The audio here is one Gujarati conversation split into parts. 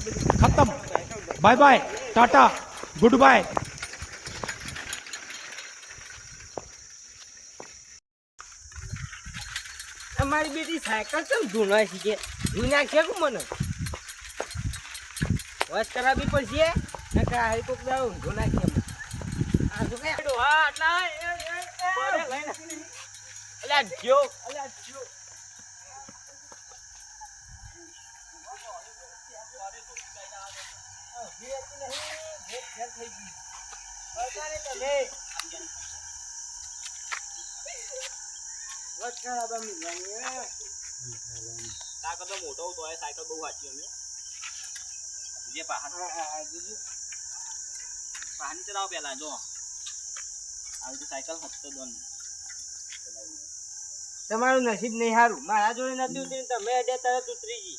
ખતમ bye bye tata good bye અમારી બેટી સાયકલ કેમ ધૂના શીખે ધૂના છે કે મને? વસ કરાવી પડશે? ને કે આ કોક દાવ ઊંધો છે આ શું કે? હા એટલે. અલ્યા જો અલ્યા જો સરકારે તો લે વસ કરાવવા મિલવાની હે સાયકલ તો મોટો સાયકલ બહુ સાચી અમે જે પહાડ પહાડ ચલાવો પેલા જો સાયકલ હસતો દોન તમારું નસીબ નહીં સારું. મારા જોડે નથી ઉતરી તમે અડ્યા, તરત ઉતરી ગઈ.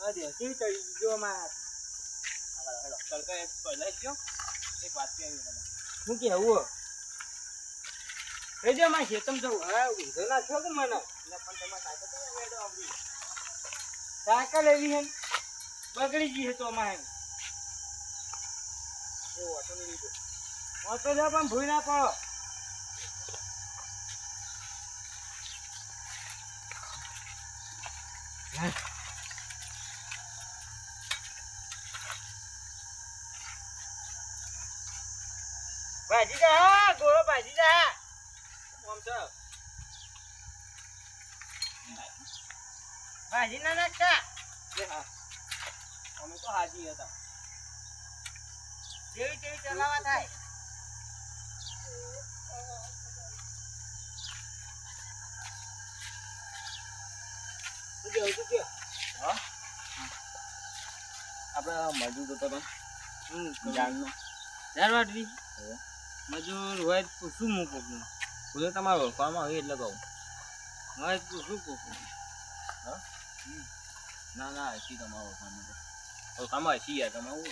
અરે કેવી ચડી જો મારા તડકા એક પહેલા જ ગયો એક વાત આવી મને હું કેવું કહી દો માં ખેતમ જવું હા ઊંધો ના છો કે મને એટલે પણ તમારે સાયકલ તો વેડો આવડી સાયકલ એવી હે બગડી ગઈ છે તો માં ઓ ઓટો લીધો ઓટો જો પણ ભૂઈ ના પડો ભાજી જા ગોળો ભાજી જા ઓમ છે? ભાજી ના નાખતા અમે તો હાજી હતા. જેવી તેવી ચલાવા થાય. આપણે મજૂર હતો તો જાણનો. વાટવી મજૂર હોય તો પૂછું હું કોકનું હું તો તમારો ઓળખવામાં હોય એટલે કહું. હોય તો પૂછું કોકનું ના ના હસી તમારો ઓળખવામાં તો હશી હસી યાર તમારું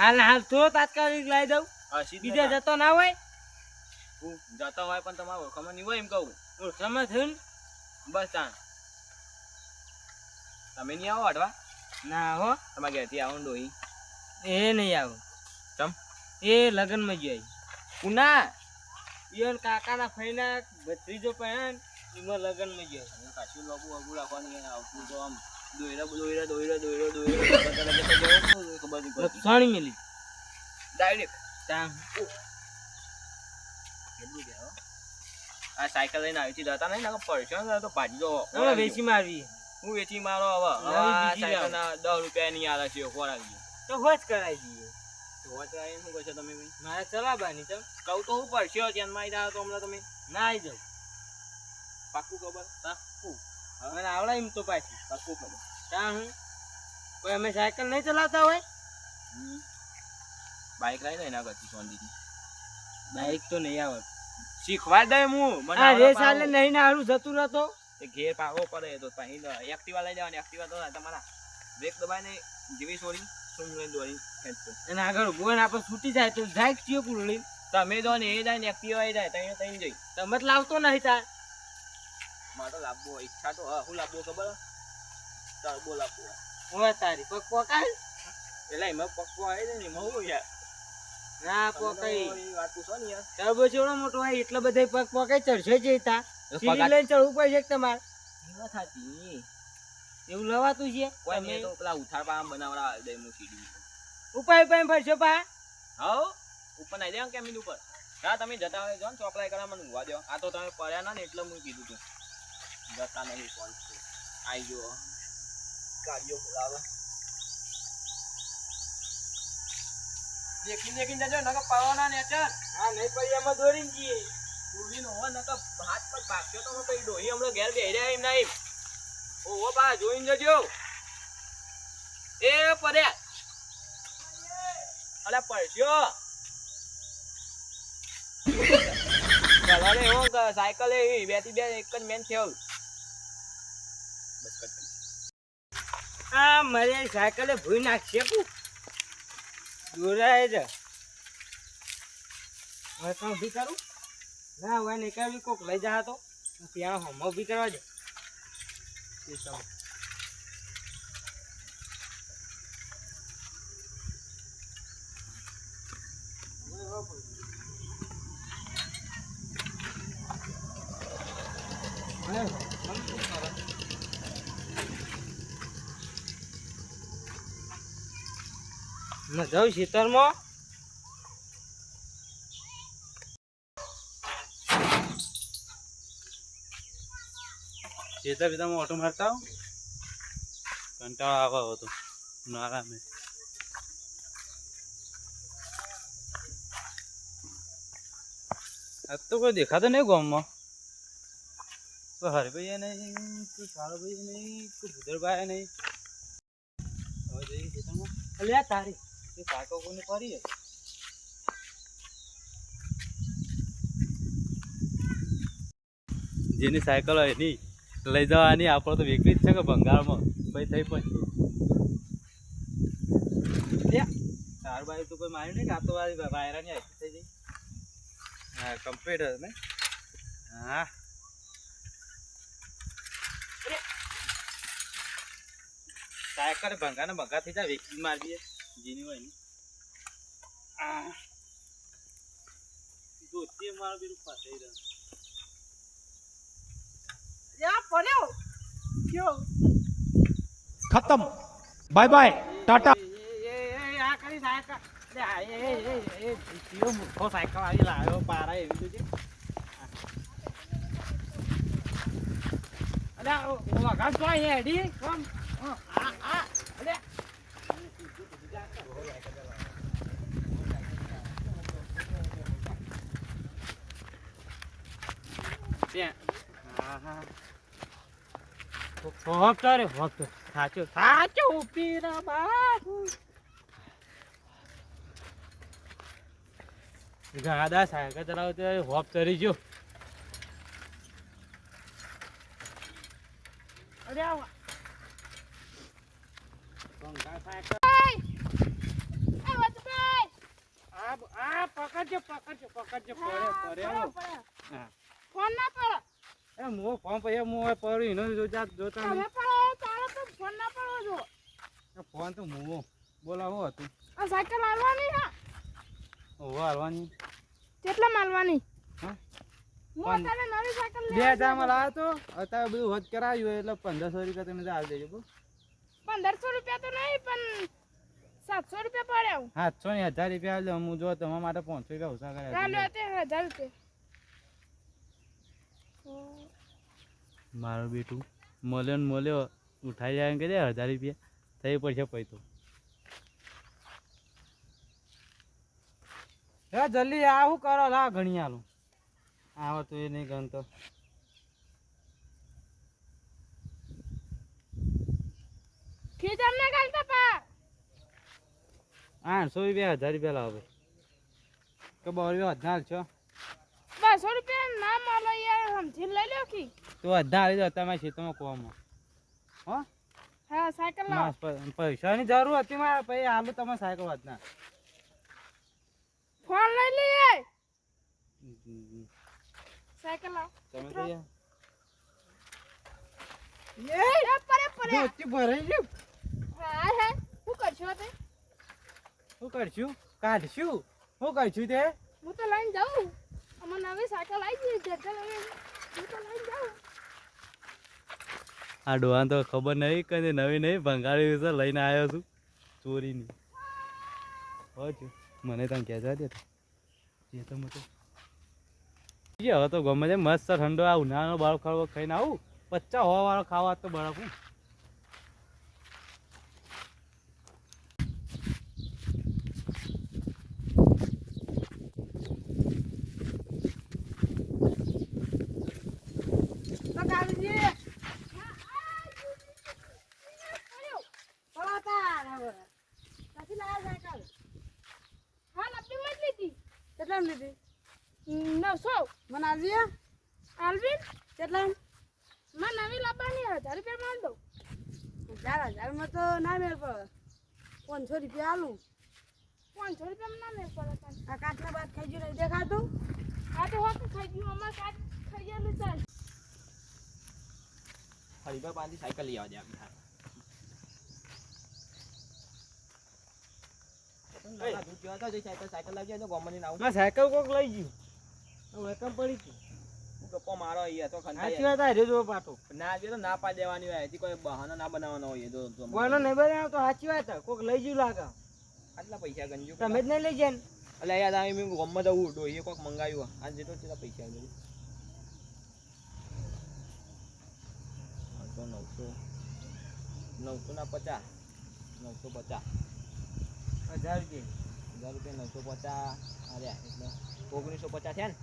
હાલ હાલ તો તાત્કાલિક લઈ દઉં. હસી બીજા જતો ના હોય? હું? જતો હોય પણ તમારો ઓળખામાં નહીં હોય એમ કહું. ઓળખામાં થયું? બસ ચાલ. તમે નહીં આવો અડવા? ના હો. તમારા ઘેરથી આવો ડોહી. એ નહીં આવું. તમ એ લગ્નમાં જ આવી. પુના ઈવન કાકાના ફઈના ભત્રીજો પણ એમાં લગ્નમાં ગયો અને કાચું લોબુ વગુ રાખવાની આવતું તો આમ દોયરા દોયરા દોયરા દોયરા દોયરા ખબર નહીં લપસણી મિલી ડાયરેક્ટ કે આ સાયકલ લઈને આવી હતી જતા નહીં પડશો તો ભાજી દો વેચી મારવી હું વેચી મારો હવે દસ રૂપિયા ની આવે છે ખોરાક તો હોજ કરાવી દઈએ તો વાત કહો છો તમે ભાઈ? મારે ચલાવવાની ચમ કહું તો હું પડશો ધ્યાનમાં આવી તો હમણાં તમે ના આવી જાઉં. પાક્કું ખબર? પાક્કું? મને આવડે એમ તો પાછી. પાક્કું ખબર. ત્યાં હું? કોઈ અમે સાયકલ નહીં ચલાવતા હોય? હમ. બાઈક લઈ લે એના કરતી સોંધી બાઈક તો નહીં આવે શીખવા દે હું. મને આ રેસ આલે નહીં ને હારું જતું રહેતો. તે ઘેર પાવો પડે તો પછી એક્ટિવા લઈ જવાની એક્ટિવા તો તમારા. બ્રેક દબાઈને જેવી છોડી. ખેંચતો અને આગળ ઊભો ને આપણે છૂટી જાય તો જાય કયો પુરલી તમે જો ને એ જાય ને એ જાય તઈ તઈ જઈ. તમે લાવતો નહીં તા મારે તો લાવવો ઈચ્છા તો હા હું લાવવો ખબર? ટર્બો લાવવો હોય તારી પગ પોકાય? એટલે એમાં પકવો આવે છે ને એમાં હું યાર? ના પોકાય. વાત પૂછો ને યાર. ટર્બો ચેવડો મોટો હોય એટલા બધા પગ પોકાય ચડશે જઈતા સીડી લઈને ચડવું પડશે તમારે? એ વાત સાચી. એવું લવાતું છે? કોઈ નહીં તો પેલા ઉથાર પામ બનાવડા દે હું સીડી ઉપાય ઉપાય ફરશો પા. હાઉ ઉપર નાઈ દેવા કેમ ઉપર? હા તમે જતા હોય જો ને ચોપડાઈ કરવા મને ઉવા દો. આ તો તમે પડ્યા ના ને એટલે હું કીધું તું. જતા નહીં કોણ છે. આઈ જો ગાડીઓ બોલાવે. દેખી દેખી જજો નક પાવાના ને ચાલ હા નહીં પડી એમાં દોરીને જઈએ. ડોહી નો નક હાથ પર ભાગ્યો તો હું કઈ ડોહી હમણાં ઘેર બેહી રહ્યા એમ નહીં ઓહો બા જોઈને જજો. એ પડ્યા અલા પડ્યો સાયકલ બેથી બે, એક જ મેન થયો બસ મારી સાયકલે ભૂઈ નાખશે કુ. દોરાય જ. હવે કાં ઊભી કરું? ના, હવે નહીં કોક લઈ જા તો. ત્યાં હોમ ઊભી કરવા દે Hier staan we. Nou, zo zit er maar. ખેતર બીજામાં ઓટો મારતા આવો કંટાળો આવે હતો નારા મેં આજ તો કોઈ દેખાતો નહીં ગામમાં. કોઈ હરભાઈ નહીં કોઈ કાળભાઈ નહીં કોઈ ભૂદરભાઈ નહીં. હવે જઈએ ખેતરમાં. અલ્યા તારી. તે કોને કોઈને પડી જેની સાયકલ હોય એની. લઈ જવાની, આપણે તો વેકરી જ છે કે ભંગારમાં. ભાઈ, થઈ પછી ચાર બાજુ તો માર્યું નહીં કે આ તો વાળી વાયરાની થઈ ગઈ? હા કમ્પ્લીટ ને? હા. સાયકલ ભંગા ને ભંગા થઈ જાય વેકી મારી દઈએ જેની હોય ને. પડ્યો. કયો ખતમ. બાય બાય ટાટા આ કરી સાયકલ. જીઓ મૂર્ખો સાયકલ આવી લાવ્યો પારા એવી તો છે અલ્યા ઓ વગાડ તો અહીંયા હેડી કોમ આ આ અલ્યા ત્યાં હા હા હોપ તારે હોપ તો સાચો સાચો પીરા બાપુ. ગાદા સાયકલ ચલાવતો હોપ ચડી ગયો. અરે આવા. ભંગા સાયકલ. આ પકડજો પકડજો પકડજો. પડે પડે. ફોન ના પડો. એ મો ફોન પછી મો હવે પડ્યું એનો જોતા જોતા નહીં. પડો તારે તો ફોન ના પડો એ ફોન તો મુવો બોલાવો હતું? આ સાયકલ હાલવાની હા ઓહો હાલવાની. કેટલા માલવાની હા? હું અત્યારે નવી સાયકલ બે હજારમાં લાવ્યો તો? અત્યારે બધું વધ કરાવ્યું એટલે પંદરસો રૂપિયા તમે હાલ દેજો બહુ પંદરસો રૂપિયા તો નહીં પણ સાતસો રૂપિયા પડ્યા સાતસો ને હજાર રૂપિયા હું જો તમારા માટે પાંચસો રૂપિયા ઓછા કર્યા હજાર રૂપિયા. મારું બેટું મળ્યો ને મળ્યો ઉઠાઈ જાય કે હજાર રૂપિયા. થઈ પડશે પછી તો હે જલ્દી આવું કરો? લા ઘણી આલું આવો તો એ નહીં ગણતો. આઠસો રૂપિયા હજાર રૂપિયા લાવો ભાઈ. કે રૂપિયા હજાર છો? બસો રૂપિયા ના મળો યાર સમજી લઈ લો કી. તો હજાર આવી જાવ તમે કોમાં હો? હા સાયકલ લાવો. પૈસાની જરૂર હતી મારે પછી હાલો તમે સાયકલ વધના ફોન લઈ લઈએ. સાયકલ લાવો. તમે તો યાર એ પરે પરે. ઓછી ભરાઈ ગયું. હા હે. શું કરશો તે? શું કરશું? કાઢશું? શું કરશું તે? હું તો લઈને જાઉં. આવી આ ડોહાન તો ખબર નહીં કઈ નવી નહીં ભંગાળી વિશે લઈને આવ્યો છું ચોરીની. હોજો મને તમે કહેતા દે એ તો મોટો હવે તો ગમે છે મસ્ત ઠંડો આ ઉનાળાનો બાળક ખાવો ખાઈને આવું. પચ્ચા હોવા વાળો ખાવા તો બરફ તો કાઢીએ ચલો તાર હવે નથી લાવ્યા સાયકલ હા નબી માં જ લીધી કેટલા લીધી નવસો મને આલવી આલવી કેટલા માં નવી લાવવાની હજાર રૂપિયા માં દો હજાર, હજારમાં તો ના મેળ પડે. પાંચસો રૂપિયા આલું. પાંચસો રૂપિયામાં ના મેળ પડે આ કાચના બાદ ખાઈ ગયું, નહીં દેખાતું? હા તો હોત ખાઈ ગયું, અમારે કાચ ખાઈ ગયેલું ચાલ હરિભા પાંચી સાયકલ લઈ આવજે આપી હારે. નાના દૂધ પીવા તો જઈ સાયકલ સાયકલ લાવજે તો ગોમની ના આવું. માં સાયકલ કોક લઈ ગયું. હવે પડી ગઈ ગપ્પો મારો અહીંયા તો સાચી વાત આ રેજો પાટો. ના આવી તો ના પાડી દેવાની હોય એથી કોઈ બહાનો ના બનાવવાનો હોય જો જો કોઈનો નહીં બનાવ્યો તો સાચી વાત કોક લઈ ગયું લાગે. આટલા પૈસા ગંજો તમે જ નહીં લઈ જાય ને અલ્યા યાર આ મેં ગમત આવું ડોહીએ કોક મંગાવ્યું. આ જેટલો પૈસા આવે નવસો નવસો ના પચાસ. નવસો પચાસ. હજાર રૂપિયા. હજાર રૂપિયા નવસો પચાસ. અરે એટલે ઓગણીસો પચાસ છે ને?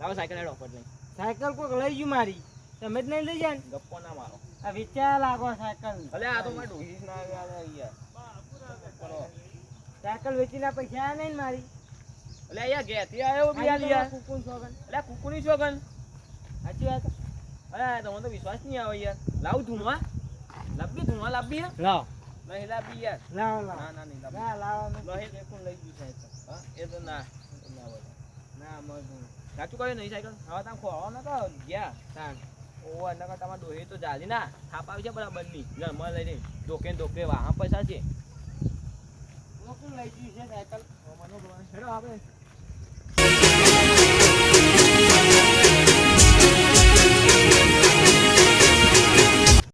લાવો સાયકલ હેડો ઓફર લઈ. સાયકલ કોઈક લઈ ગયું મારી. તમે જ નહીં લઈ જાય ને? ગપ્પો ના મારો. આ વિચાર લાગો સાયકલ. ભલે આ તો મારે ડોહી ના આવ્યા સાયકલ વેચીના પૈસા આયા નહીં મારી? એટલે અહીંયા ઘેરથી આવ્યો બી યાર. કુકુન સોગન. એટલે કુકુની છોકન સાચી વાત. અરે તમને તો વિશ્વાસ નહીં આવે યાર. લાવ ધૂણવા. લાવી ધૂણવા લાવી લાવ. નહીં યાર. લાવ લાવ. ના ના નહીં લાવબી ના લાવ નહીં એકું લઈ ગયું સાયકલ હા એ તો ના. ના હોય ના મજૂર સાચું કહ્યું નહીં સાયકલ હવે તમે ખોળો ન તો ગયા. તાણ. ઓ એના કરતા તમારે ડોહી તો જાલી. ના થાપ આવી છે બરાબરની. ઘરમાં લઈને. ધોકે ને ધોકે વાહ પૈસા છે. લઈ ગયું છે સાયકલ હેડો આપણે